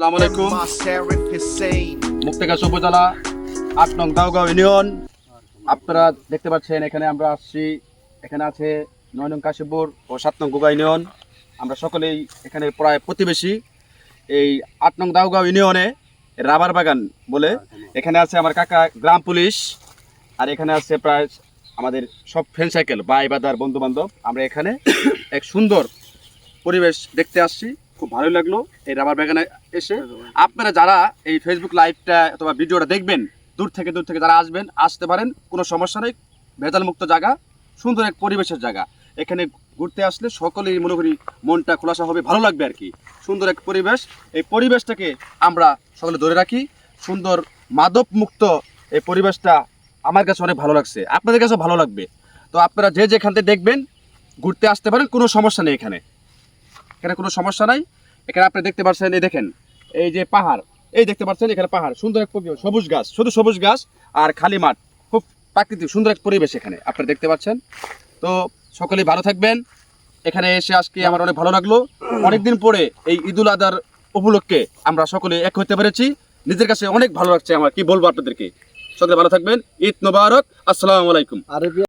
আসসালামু আলাইকুম। Sheriff উপজেলা আট নং দাওগাঁও ইউনিয়ন। আপনারা দেখতে পাচ্ছেন এখানে আমরা আসছি। এখানে আছে নয় নং কাশীপুর ও সাত নং গোগা ইউনিয়ন। আমরা সকলেই এখানে প্রায় প্রতিবেশী। এই আট নং দাওগাঁও ইউনিয়নে রাবার বাগান বলে। এখানে আছে আমার কাকা গ্রাম পুলিশ। আর এখানে আছে প্রায় আমাদের সব ফ্রেন্ড সাইকেল ভাই বাদার বন্ধু বান্ধব আমরা এখানে এক সুন্দর পরিবেশ দেখতে আসছি। খুব ভালো লাগল এই রাবার বাগানে এসে। আপনারা যারা এই ফেসবুক লাইভটা অথবা ভিডিওটা দেখবেন, দূর থেকে দূর থেকে যারা আসবেন, আসতে পারেন, কোনো সমস্যা নেই। ভেজাল মুক্ত জায়গা, সুন্দর এক পরিবেশের জায়গা। এখানে ঘুরতে আসলে সকলেই মনে করি মনটা খোলাসা হবে, ভালো লাগবে আর কি। সুন্দর এক পরিবেশ। এই পরিবেশটাকে আমরা সকলে ধরে রাখি। সুন্দর মাদক মুক্ত এই পরিবেশটা আমার কাছে অনেক ভালো লাগছে। আপনাদের কাছে ভালো লাগবে। তো আপনারা যে যেখান থেকে দেখবেন, ঘুরতে আসতে পারেন, কোনো সমস্যা নেই এখানে। এখানে কোনো সমস্যা নাই। এখানে আপনি দেখতে পাচ্ছেন এই দেখেন, এই যে পাহাড়, এই দেখতে পাচ্ছেন এখানে পাহাড়, সুন্দর এক সবুজ গাছ, শুধু সবুজ গাছ আর খালি মাঠ, খুব প্রাকৃতিক, সুন্দর এক পরিবেশ এখানে আপনারা দেখতে পাচ্ছেন। তো সকলেই ভালো থাকবেন। এখানে এসে আজকে আমার অনেক ভালো লাগল। অনেকদিন পরে এই ঈদুল আদার উপলক্ষে আমরা সকলে এক হতে পেরেছি। নিজের কাছে অনেক ভালো লাগছে আমার, কি বলব আপনাদেরকে? সকলে ভালো থাকবেন। ঈদ মোবারক। আসসালামু আলাইকুম।